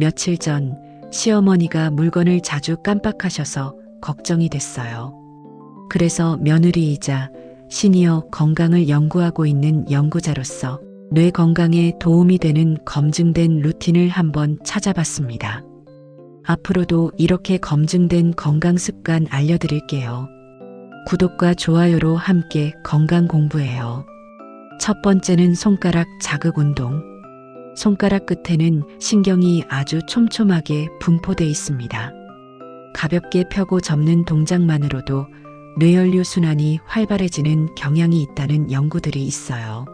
며칠 전 시어머니가 물건을 자주 깜빡하셔서 걱정이 됐어요. 그래서 며느리이자 시니어 건강을 연구하고 있는 연구자로서 뇌 건강에 도움이 되는 검증된 루틴을 한번 찾아봤습니다. 앞으로도 이렇게 검증된 건강 습관 알려드릴게요. 구독과 좋아요로 함께 건강 공부해요. 첫 번째는 손가락 자극 운동. 손가락 끝에는 신경이 아주 촘촘하게 분포돼 있습니다. 가볍게 펴고 접는 동작만으로도 뇌혈류 순환이 활발해지는 경향이 있다는 연구들이 있어요.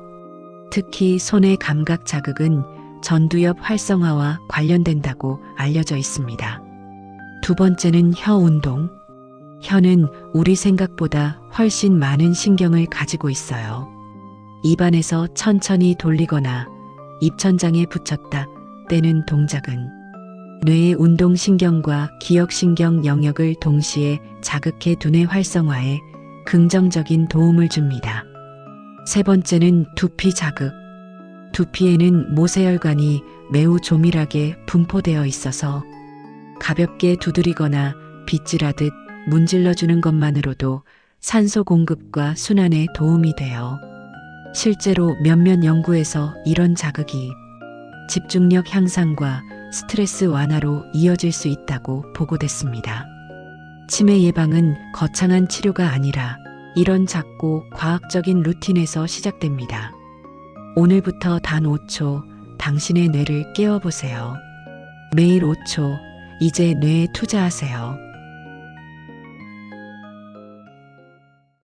특히 손의 감각 자극은 전두엽 활성화와 관련된다고 알려져 있습니다. 두 번째는 혀 운동. 혀는 우리 생각보다 훨씬 많은 신경을 가지고 있어요. 입안에서 천천히 돌리거나 입천장에 붙였다 떼는 동작은 뇌의 운동신경과 기억신경 영역을 동시에 자극해 두뇌 활성화에 긍정적인 도움을 줍니다. 세 번째는 두피 자극. 두피에는 모세혈관이 매우 조밀하게 분포되어 있어서 가볍게 두드리거나 빗질하듯 문질러주는 것만으로도 산소 공급과 순환에 도움이 돼요. 실제로 몇몇 연구에서 이런 자극이 집중력 향상과 스트레스 완화로 이어질 수 있다고 보고됐습니다. 치매 예방은 거창한 치료가 아니라 이런 작고 과학적인 루틴에서 시작됩니다. 오늘부터 단 5초 당신의 뇌를 깨워보세요. 매일 5초 이제 뇌에 투자하세요.